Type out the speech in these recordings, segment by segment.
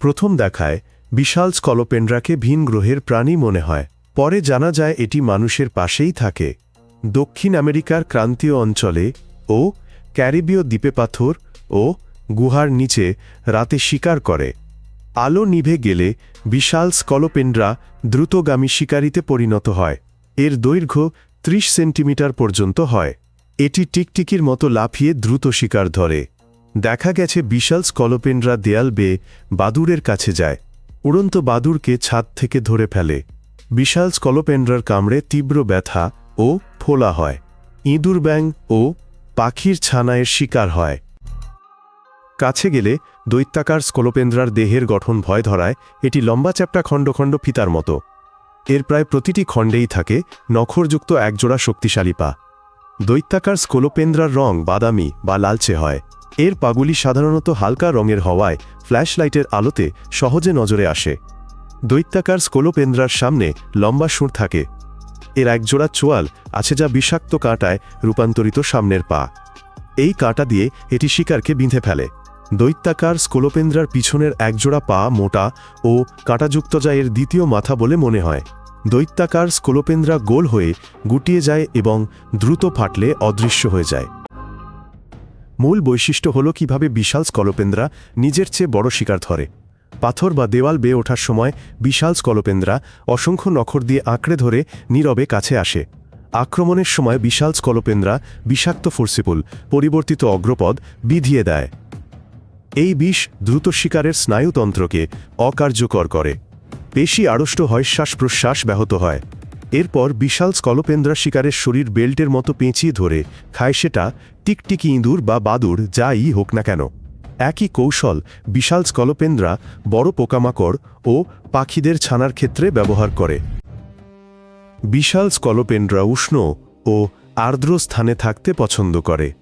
প্রথম দেখায় বিশাল স্কলোপেন্ড্রাকে ভিন গ্রহের প্রাণী মনে হয়। পরে জানা যায় এটি মানুষের পাশেই থাকে। দক্ষিণ আমেরিকার ক্রান্তীয় অঞ্চলে ও ক্যারিবীয় দ্বীপে পাথর ও গুহার নিচে রাতে শিকার করে। আলো নিভে গেলে বিশাল স্কলোপেন্ড্রা দ্রুতগামী শিকারিতে পরিণত হয়। এর দৈর্ঘ্য ৩০ সেন্টিমিটার পর্যন্ত হয়। এটি টিকটিকির মতো লাফিয়ে দ্রুত শিকার ধরে। দেখা গেছে বিশাল স্কলোপেন্ড্রা দেয়াল বেয়ে বাদুড়ের কাছে যায়। উড়ন্ত বাদুড়কে ছাদ থেকে ধরে ফেলে। বিশাল স্কলোপেন্ড্রার কামড়ে তীব্র ব্যথা ও ফোলা হয়। ইঁদুর ব্যাং ও পাখির ছানায়ের শিকার হয়। কাছে গেলে দৈত্যাকার স্কলোপেন্দ্রার দেহের গঠন ভয় ধরায়, এটি লম্বা চ্যাপ্টা খণ্ড খণ্ড ফিতার মতো। এর প্রায় প্রতিটি খণ্ডেই থাকে নখরযুক্ত একজোড়া শক্তিশালী পা দৈত্যাকার স্কলোপেন্দ্রার রং বাদামি বা লালচে হয়। এর পাগুলি সাধারণত হালকা রঙের হওয়ায় ফ্ল্যাশলাইটের আলোতে সহজে নজরে আসে। দৈত্যাকার স্কোলোপেন্দ্রার সামনে লম্বা সুর থাকে। এর একজোড়া চোয়াল আছে যা বিষাক্ত কাঁটায় রূপান্তরিত সামনের পা। এই কাঁটা দিয়ে এটি শিকারকে বিঁধে ফেলে। দৈত্যাকার স্কোলোপেন্দ্রার পিছনের একজোড়া পা মোটা ও কাঁটাযুক্ত যা এর দ্বিতীয় মাথা বলে মনে হয়। দৈত্যাকার স্কোলোপেন্দ্রা গোল হয়ে গুটিয়ে যায় এবং দ্রুত ফাটলে অদৃশ্য হয়ে যায়। মূল বৈশিষ্ট্য হল কীভাবে বিশাল স্কলপেন্দ্রা নিজের চেয়ে বড় শিকার ধরে। পাথর বা দেওয়াল বেয়ে ওঠার সময় বিশাল স্কলপেন্দ্রা অসংখ্য নখর দিয়ে আঁকড়ে ধরে নীরবে কাছে আসে। আক্রমণের সময় বিশাল স্কলপেন্দ্রা বিষাক্ত ফোর্সিপুল, পরিবর্তিত অগ্রপদ বিধিয়ে দেয়। এই বিষ দ্রুত শিকারের স্নায়ুতন্ত্রকে অকার্যকর করে। পেশি আড়ষ্ট হয় শ্বাস প্রশ্বাস ব্যাহত হয়। এরপর বিশাল স্কলপেন্দ্রা শিকারের শরীর বেল্টের মতো পেঁচিয়ে ধরে খায় সেটা টিকটিকি ইঁদুর বা বাদুর যাই হোক না কেন। একই কৌশল বিশাল স্কলপেন্দ্রা, বড় পোকামাকড় ও পাখিদের ছানার ক্ষেত্রে ব্যবহার করে। বিশাল স্কলোপেন্ড্রা উষ্ণ ও আর্দ্র স্থানে থাকতে পছন্দ করে।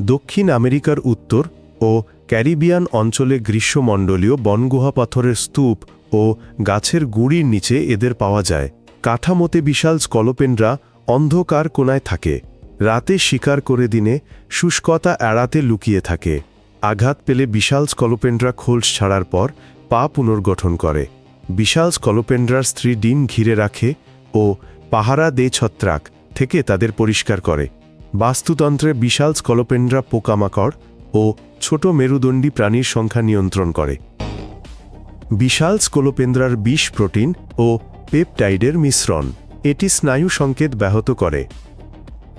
দক্ষিণ আমেরিকার উত্তর ও ক্যারিবিয়ান অঞ্চলে গ্রীষ্মমণ্ডলীয় বনগুহা পাথরের স্তূপ ও গাছের গুড়ির নিচে এদের পাওয়া যায়। কাঠামোতে বিশাল স্কলোপেন্ড্রা অন্ধকার কোনায় থাকে। রাতে শিকার করে দিনে শুষ্কতা এড়াতে লুকিয়ে থাকে। আঘাত পেলে বিশাল স্কলোপেন্ড্রা খোলস ছাড়ার পর পা পুনর্গঠন করে। বিশাল স্কলোপেন্ড্রার স্ত্রী ডিম ঘিরে রাখে ও পাহারা দে ছত্রাক থেকে তাদের পরিষ্কার করে। বাস্তুতন্ত্রে বিশাল স্কলোপেন্ড্রা পোকামাকড় ও ছোট মেরুদণ্ডী প্রাণীর সংখ্যা নিয়ন্ত্রণ করে। বিশাল স্কোলোপেন্দ্রার বিষ প্রোটিন ও পেপটাইডের মিশ্রণ, এটি স্নায়ু সংকেত ব্যাহত করে।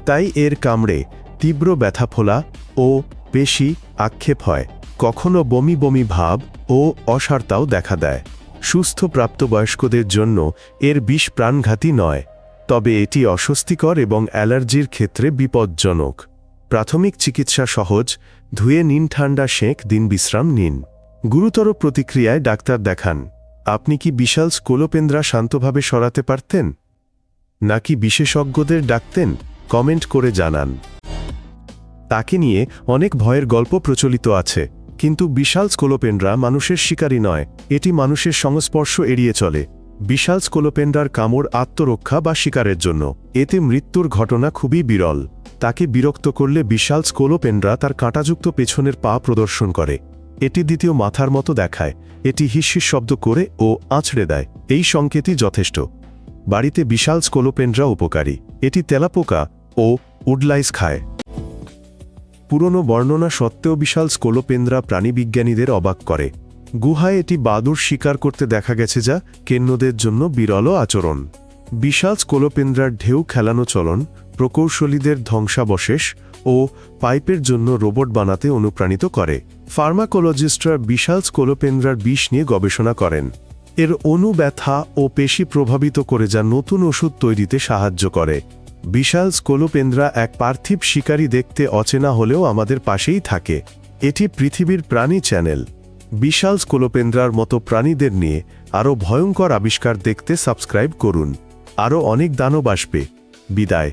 তাই এর কামড়ে তীব্র ব্যথা ফোলা ও পেশি আক্ষেপ হয়। কখনো বমি বমি ভাব ও অসারতাও দেখা দেয়। সুস্থ প্রাপ্তবয়স্কদের জন্য এর বিষ প্রাণঘাতী নয়, তবে এটি অস্বস্তিকর এবং অ্যালার্জির ক্ষেত্রে বিপজ্জনক। প্রাথমিক চিকিৎসা সহজ, ধুয়ে নিন ঠান্ডা সেঁক, দিন বিশ্রাম নিন। গুরুতর প্রতিক্রিয়ায় ডাক্তার দেখান। আপনি কি বিশাল স্কোলোপেন্দ্রা শান্তভাবে সরাতে পারতেন? নাকি বিশেষজ্ঞদের ডাকতেন? কমেন্ট করে জানান। তাকে নিয়ে অনেক ভয়ের গল্প প্রচলিত আছে, কিন্তু বিশাল স্কোলোপেন্ড্রা মানুষের শিকারী নয়, এটি মানুষের সংস্পর্শ এড়িয়ে চলে। বিশাল স্কোলোপেন্ডার কামড় আত্মরক্ষা বা শিকারের জন্য, এতে মৃত্যুর ঘটনা খুবই বিরল। তাকে বিরক্ত করলে বিশাল স্কোলোপেন্ড্রা তার কাঁটাযুক্ত পেছনের পা প্রদর্শন করে। এটি দ্বিতীয় মাথার মতো দেখায়, এটি হিস্যির শব্দ করে ও আছড়ে দেয়, এই সংকেতই যথেষ্ট। বাড়িতে বিশাল স্কোলোপেন্ড্রা উপকারী, এটি তেলাপোকা ও উডলাইস খায়। পুরনো বর্ণনা সত্ত্বেও বিশাল স্কোলোপেন্দ্রা প্রাণীবিজ্ঞানীদের অবাক করে। গুহায় এটি বাদুর শিকার করতে দেখা গেছে যা কেন্নদের জন্য বিরল আচরণ। বিশাল স্কোলোপেন্দ্রার ঢেউ খেলানো চলন, প্রকৌশলীদের ধ্বংসাবশেষ ও পাইপের জন্য রোবট বানাতে অনুপ্রাণিত করে। ফার্মাকোলজিস্টরা বিশাল স্কোলোপেন্দ্রার বিষ নিয়ে গবেষণা করেন। এর অণু ব্যথা ও পেশি প্রভাবিত করে যা নতুন ওষুধ তৈরিতে সাহায্য করে। বিশাল স্কোলোপেন্দ্রা এক পার্থিব শিকারী দেখতে অচেনা হলেও আমাদের পাশেই থাকে। এটি পৃথিবীর প্রাণী চ্যানেল। বিশাল স্কোলোপেন্দ্রার মতো প্রাণীদের নিয়ে আরও ভয়ঙ্কর আবিষ্কার দেখতে সাবস্ক্রাইব করুন। আরও অনেক দানব আসবে। বিদায়।